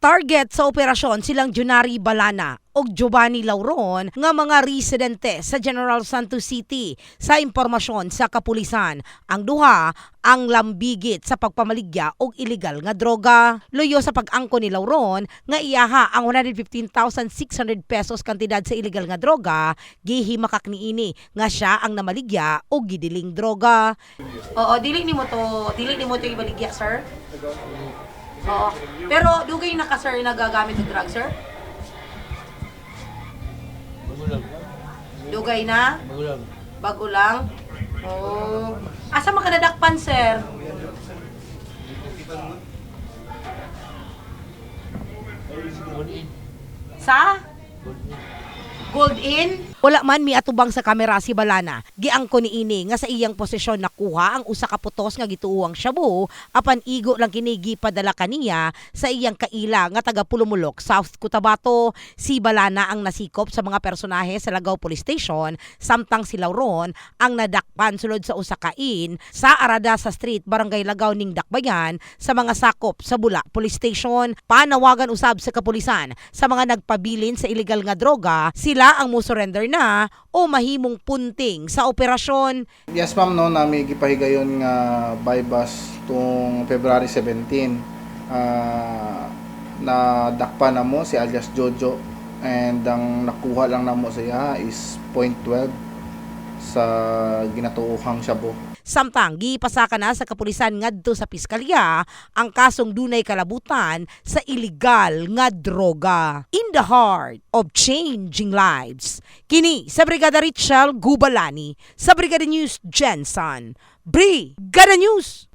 Target sa operasyon silang Junari Balana o Giovanni Lauron nga mga residente sa General Santos City sa impormasyon sa kapulisan. Ang duha ang lambigit sa pagpamaligya og illegal nga droga. Luyo sa pag-angko ni Lauron nga iyaha ang 115,600 pesos kantidad sa illegal nga droga gihimakak niini nga siya ang namaligya og gidiling droga. Oo, dili nimo to, dili nimo to ibaligya, sir. Oo. Pero dugay na ka sir nagagamit ng drug, sir? Magulang. Dugay na? Magulang. Bago lang? Oo. Asa man ka nadakpan, sir? Sa? Gold in? Wala man mi atubang sa kamera si Balana. Giangko ni ini nga sa iyang posisyon nakuha ang usa ka putos nga gituuang shabu apan igo lang kini gipadala kaniya sa iyang kaila nga taga Pulumulok, South Cotabato. Si Balana ang nasikop sa mga personahe sa Lagaw Police Station samtang si Lauron ang nadakpan sulod sa usa ka in sa Arada sa Street, Barangay Lagaw ning Dakbayan sa mga sakop sa Bula Police Station. Panawagan usab sa kapulisan sa mga nagpabilin sa illegal nga droga, sila ang mo surrender na o mahimong punting sa operasyon. Yes ma'am no nami gipahigayon nga by bus tung February 17 ah na dakpa na mo si alias Jojo and ang nakuha lang namo siya is .12 sa ginatuuhang shabu. Samtang gipasaka na sa kapulisan ngadto sa piskalya ang kasong dunay kalabutan sa illegal nga droga. In the heart of changing lives. Kini sa Brigada Richel Gubalani sa Brigada News Jensen. Brigada News!